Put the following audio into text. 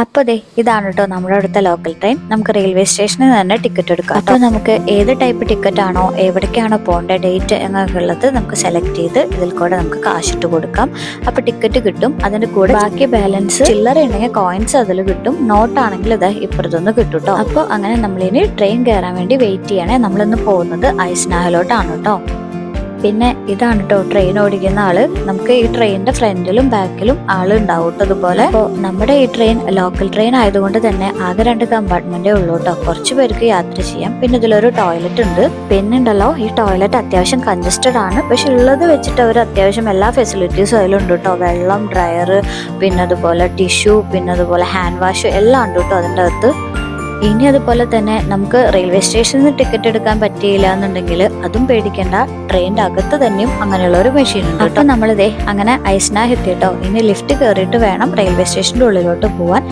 അപ്പോൾ ദേ ഇതാണ് കേട്ടോ നമ്മുടെ അടുത്ത ലോക്കൽ ട്രെയിൻ നമുക്ക് റെയിൽവേ സ്റ്റേഷനിൽ തന്നെ ടിക്കറ്റ് എടുക്കാം. അപ്പോൾ നമുക്ക് ഏത് ടൈപ്പ് ടിക്കറ്റ് ആണോ എവിടേക്കാണോ പോകേണ്ട ഡേറ്റ് എന്നൊക്കെ ഉള്ളത് നമുക്ക് സെലക്ട് ചെയ്ത് ഇതിൽ കൂടെ നമുക്ക് കാശിട്ട് കൊടുക്കാം. അപ്പോൾ ടിക്കറ്റ് കിട്ടും. അതിന്റെ കൂടെ ബാക്കി ബാലൻസ് ചില്ലറ ഉണ്ടെങ്കിൽ കോയിൻസ് അതിൽ കിട്ടും. നോട്ട് ആണെങ്കിൽ ഇത് ഇപ്പുറത്തൊന്ന് കിട്ടും കേട്ടോ അപ്പോൾ അങ്ങനെ നമ്മളിനി ട്രെയിൻ കയറാൻ വേണ്ടി വെയിറ്റ് ചെയ്യണേ. നമ്മളിന്ന് പോകുന്നത് ഐസ്നാഹലോട്ടാണ് കേട്ടോ പിന്നെ ഇതാണ് കേട്ടോ ട്രെയിൻ ഓടിക്കുന്ന ആൾ. നമുക്ക് ഈ ട്രെയിനിന്റെ ഫ്രണ്ടിലും ബാക്കിലും ആൾ ഉണ്ടാവും അതുപോലെ നമ്മുടെ ഈ ട്രെയിൻ ലോക്കൽ ട്രെയിൻ ആയതുകൊണ്ട് തന്നെ ആകെ രണ്ട് കമ്പാർട്ട്മെന്റേ ഉള്ളൂ കേട്ടോ കുറച്ച് പേർക്ക് യാത്ര ചെയ്യാം. പിന്നെ ഇതിലൊരു ടോയ്ലറ്റ് ഉണ്ട്. പിന്നെ ഉണ്ടല്ലോ ഈ ടോയ്ലറ്റ് അത്യാവശ്യം കൺജസ്റ്റഡ് ആണ്. പക്ഷെ ഉള്ളത് വെച്ചിട്ട് അവർ അത്യാവശ്യം എല്ലാ ഫെസിലിറ്റീസും അതിലുണ്ട് കേട്ടോ വെള്ളം ഡ്രയർ പിന്നെ അതുപോലെ ടിഷ്യൂ പിന്നെ അതുപോലെ ഹാൻഡ് വാഷ് എല്ലാം ഉണ്ട് കേട്ടോ അതിന്റെ അകത്ത്. ഇനി അതുപോലെ തന്നെ നമുക്ക് റെയിൽവേ സ്റ്റേഷനിൽ ടിക്കറ്റ് എടുക്കാൻ പറ്റിയില്ല എന്നുണ്ടെങ്കിൽ അതും പേടിക്കേണ്ട. ട്രെയിനിന്റെ അകത്ത് തന്നെയും അങ്ങനെയുള്ള ഒരു മെഷീൻ ഉണ്ട് കേട്ടോ. നമ്മളിതേ അങ്ങനെ ഐസ്നാഹ് എത്തിയിട്ടോ. ഇനി ലിഫ്റ്റ് കയറിയിട്ട് വേണം റെയിൽവേ സ്റ്റേഷന്റെ ഉള്ളിലോട്ട് പോവാൻ.